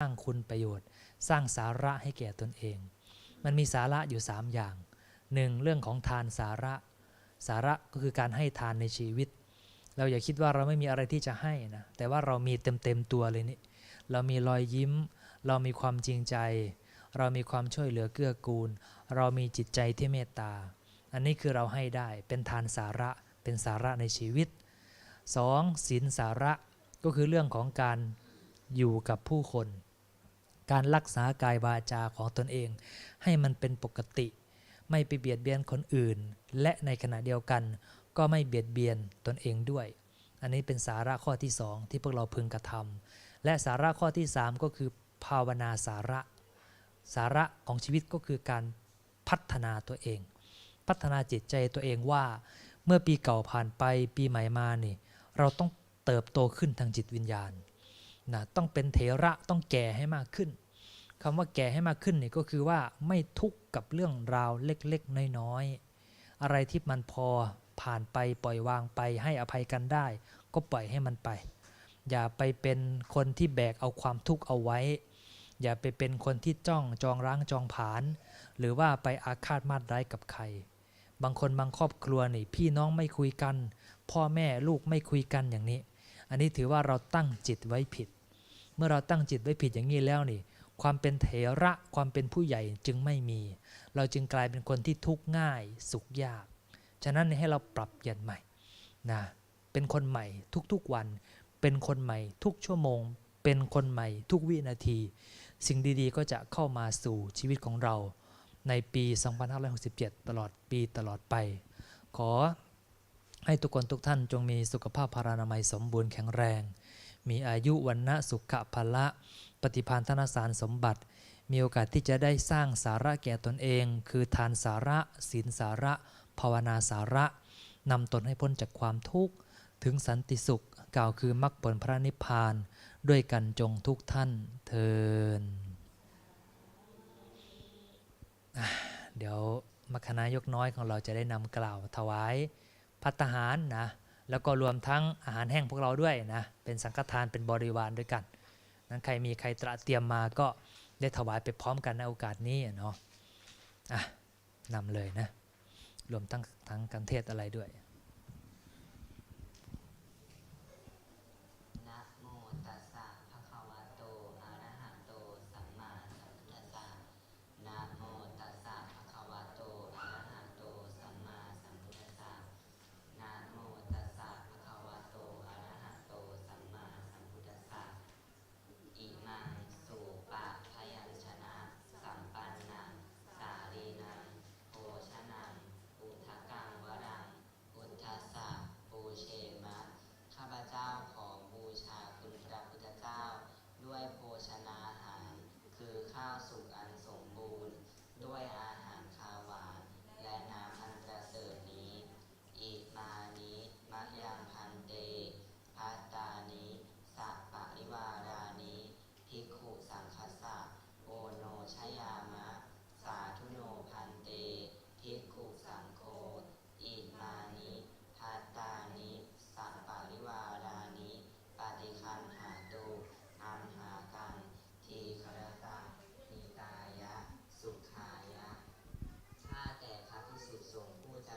สร้างคุณประโยชน์ สร้างสาระให้แก่ตนเอง มันมีสาระอยู่ 3 อย่างหนึ่งเรื่องของทานสาระ สาระก็คือการให้ทานในชีวิต เราอย่าคิดว่าเราไม่มีอะไรที่จะให้นะ แต่ว่าเรามีเต็มเต็มตัวเลยนี่ เรามีรอยยิ้ม เรามีความจริงใจ เรามีความช่วยเหลือเกื้อกูล เรามีจิตใจที่เมตตา อันนี้คือเราให้ได้ เป็นทานสาระ เป็นสาระในชีวิต 2. ศีลสาระ ก็คือเรื่องของการอยู่กับผู้คน การรักษากายวาจาของตนเอง ให้มันเป็นปกติ ไม่ไปเบียดเบียนคนอื่น และในขณะเดียวกัน ก็ไม่เบียดเบียนตนเองด้วย อันนี้เป็นสาระข้อที่2ที่พวกเราพึงกระทำและสาระข้อที่3ก็คือภาวนาสาระ สาระของชีวิตก็คือการพัฒนาตัวเอง พัฒนาจิตใจตัวเองว่า เมื่อปีเก่าผ่านไปปีใหม่มานี่ เราต้องเติบโตขึ้นทางจิตวิญญาณ นะต้องเป็นเถระต้องแก่ให้มากขึ้นคำว่าแก่ให้มากขึ้นนี่ก็คือว่าไม่ทุกข์กับเรื่องราวเล็กๆ น้อยๆ อะไรที่มันพอผ่านไปปล่อยวางไปให้อภัยกันได้ ก็ปล่อยให้มันไป อย่าไปเป็นคนที่แบกเอาความทุกข์เอาไว้ อย่าไปเป็นคนที่จ้องจองร้างจองผาน หรือว่าไปอาฆาตมาดร้ายกับใคร บางคนบางครอบครัวนี่พี่น้องไม่คุยกัน พ่อแม่ลูกไม่คุยกันอย่างนี้ อันนี้ถือว่าเราตั้งจิตไว้ผิด เมื่อเราตั้งจิตไว้ผิดอย่างนี้แล้วนี่ ความเป็นเถระความเป็นผู้ใหญ่จึงไม่มี เราจึงกลายเป็นคนที่ทุกข์ง่ายสุขยาก ฉะนั้นให้เราปรับเปลี่ยนใหม่นะเป็นคนใหม่ทุกๆวัน เป็นคนใหม่ทุกชั่วโมง เป็นคนใหม่ทุกวินาที สิ่งดีๆก็จะเข้ามาสู่ชีวิตของเรา ในปี 2567 ตลอดปีตลอดไป ขอให้ทุกคนทุกท่านจงมีสุขภาพพารานามัยสมบูรณ์แข็งแรง มีอายุวันนะสุขภละ ปฏิภาณธนสารสมบัติ มีโอกาสที่จะได้สร้างสาระแก่ตนเอง คือทานสาระศีลสาระ ภาวนาสาระนำตนให้พ้นจากความทุกข์ ถึงสันติสุขกล่าวคือมรรคผลพระนิพพาน ด้วยกันจงทุกท่านเทินเดี๋ยวมัคคณายกน้อยของเราจะได้นำกล่าวถวายพัตตาหารนะ แล้วก็รวมทั้งอาหารแห้งพวกเราด้วยนะเป็นสังฆทานเป็นบริวารด้วยกันนั้นใครมีใครตระเตรียมมาก็ได้ถวายไปพร้อมกันในโอกาสนี้เนาะอะนำเลยนะรวมทั้งทั้งการเทศอะไรด้วย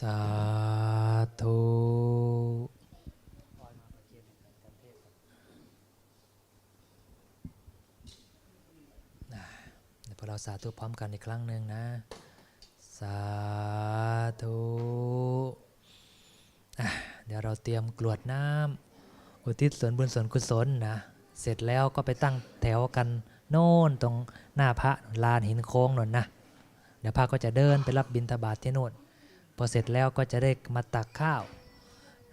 สาธุเดี๋ยวพวกเราสาธุพร้อมกันอีกครั้งหนึ่งนะ สาธุเดี๋ยวเราเตรียมกรวดน้ำอุทิศส่วนบุญส่วนกุศลนะ เสร็จแล้วก็ไปตั้งแถวกันโน่นตรงหน้าพระลานหินโค้งนนนะ เดี๋ยวพระก็จะเดินไปรับบิณฑบาตที่โน่น พอเสร็จแล้วก็จะได้มาตักข้าว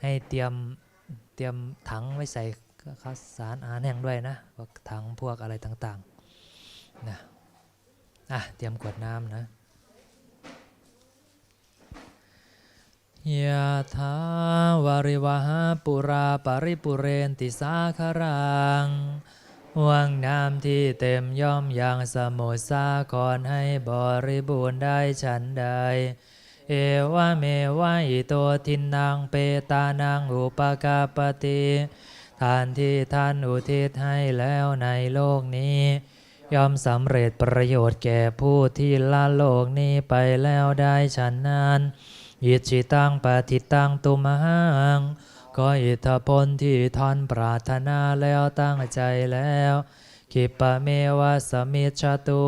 ให้เตรียมเตรียมถังไว้ใส่ข้าวสารอาหารแห้งด้วยนะพวกถังพวกอะไรต่างๆนะอะเตรียมขวดน้ำนะยะถาวาริวหาปุราปริปุเรนติสาคารังวังน้ำที่เต็มย่อมยังสมุทรสาครให้บริบูรณ์ได้ฉันใด เอวะเมวะอิโตทินังเปตานังอุปกาปติทานที่ท่านอุทิศให้แล้วในโลกนี้ย่อมสำเร็จประโยชน์แก่ผู้ที่ละโลกนี้ไปแล้วได้ฉันนั้นอิจิตังปฏิตังตุมหังก็อิทธพลที่ท่านปรารถนาแล้วตั้งใจแล้วกิปะเมวะสมิชตุ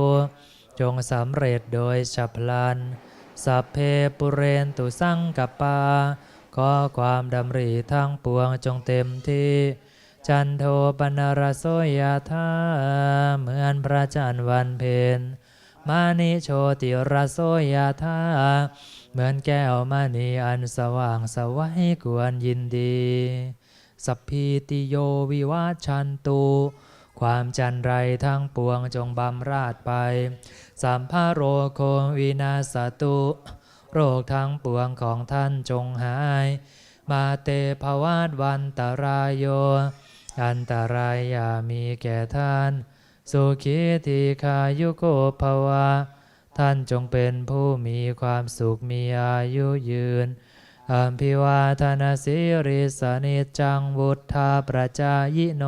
จงสำเร็จโดยฉับพลัน สัพเพปุเรนตุสังกปปาขอความดำริทั้งปวงจงเต็มที่ จันโทปนรโสยธาเหมือนพระจันทร์วันเพ็ญมานิโชติรโสยธาเหมือนแก้วมณีอันสว่างสวัยกวนยินดี สัพพีติโยวิวัชันตุ ความจันไรทั้งปวงจงบำราดไป สัมภาโรโควินาสตุ โรคทั้งปวงของท่านจงหาย มาเตภวาดวันตรายโย อันตรายอย่ามีแก่ท่าน สุขีทีขายุโกภวะ ท่านจงเป็นผู้มีความสุขมีอายุยืนอัมพิวาธนาสิริสนิจังวุธาประจายโน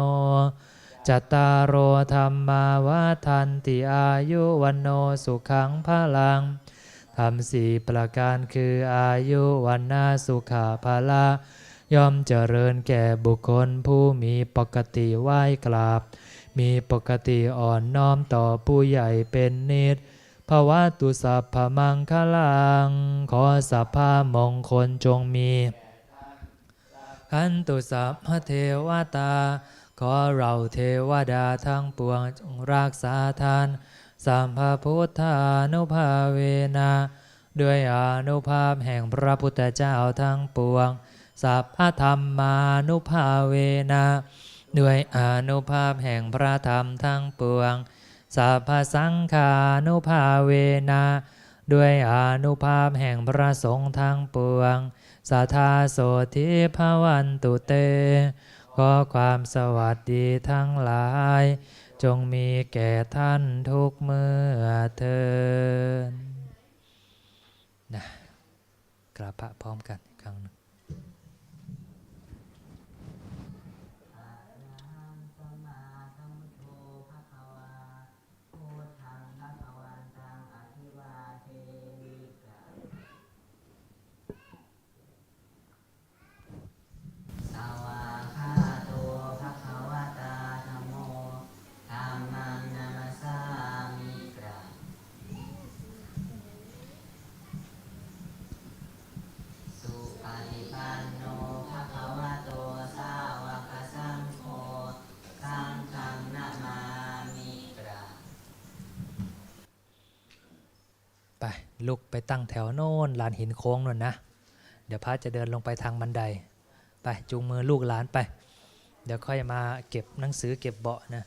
จตารโอธรรมาวาทันติอายุวันโนสุขังพลังทำสี่ประการคืออายุวันนาสุขาภละย่อมเจริญแก่บุคคลผู้มีปกติไหว้กราบ มีปกติอ่อนน้อมต่อผู้ใหญ่เป็นนิดภาวะตุสัพพมังคลัง ขอสัพพามงคลจงมีขันตุสัพพเทวตา ขอเราเทวดาทั้งปวงจงรักษาทานสัมภพุทธานุภาเวนะด้วยอนุภาพแห่งพระพุทธเจ้าทั้งปวง สัพพธรรมานุภาเวนะด้วยอนุภาพแห่งพระธรรมทั้งปวง สัพพสังฆานุภาเวนะด้วยอนุภาพแห่งพระสงฆ์ทั้งปวง สัทธาโสธิภวันตุเต ขอความสวัสดีทั้งหลาย จงมีแก่ท่านทุกเมื่อเทินนะกราบพระพร้อมกันอีกครั้งหนึ่ง ไปลุกไปตั้งแถวโน่นลานหินโค้งนู่นนะ เดี๋ยวพระจะเดินลงไปทางบันได ไปจูงมือลูกหลานไป เดี๋ยวค่อยมาเก็บหนังสือเก็บเบาะนะ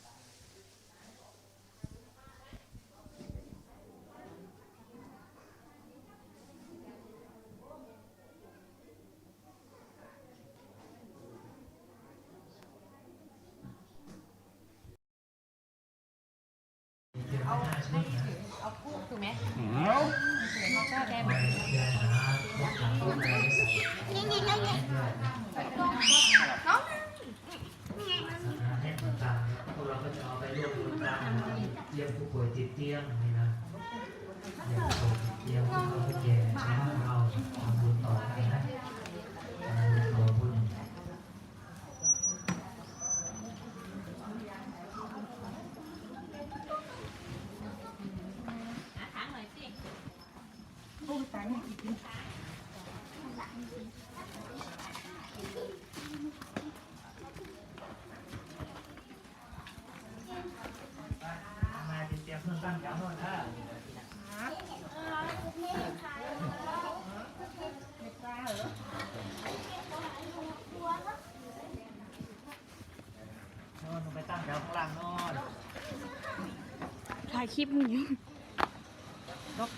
ยี่ยมผู้ป่วยติดเตียงนี่นะเยี่ยมผู้ป่วยติดเตียงผู้เขาไปแก่แล้วเราทำบุญต่อไปนะทำบุญต่อบุญ ถามหน่อยสิ มาติดเตียงเพื่อนตั้งแถวโน่นนะ เลงไปตั้งแถวข้างล่างโนอน ถ่ายคลิปมึงอยู่นก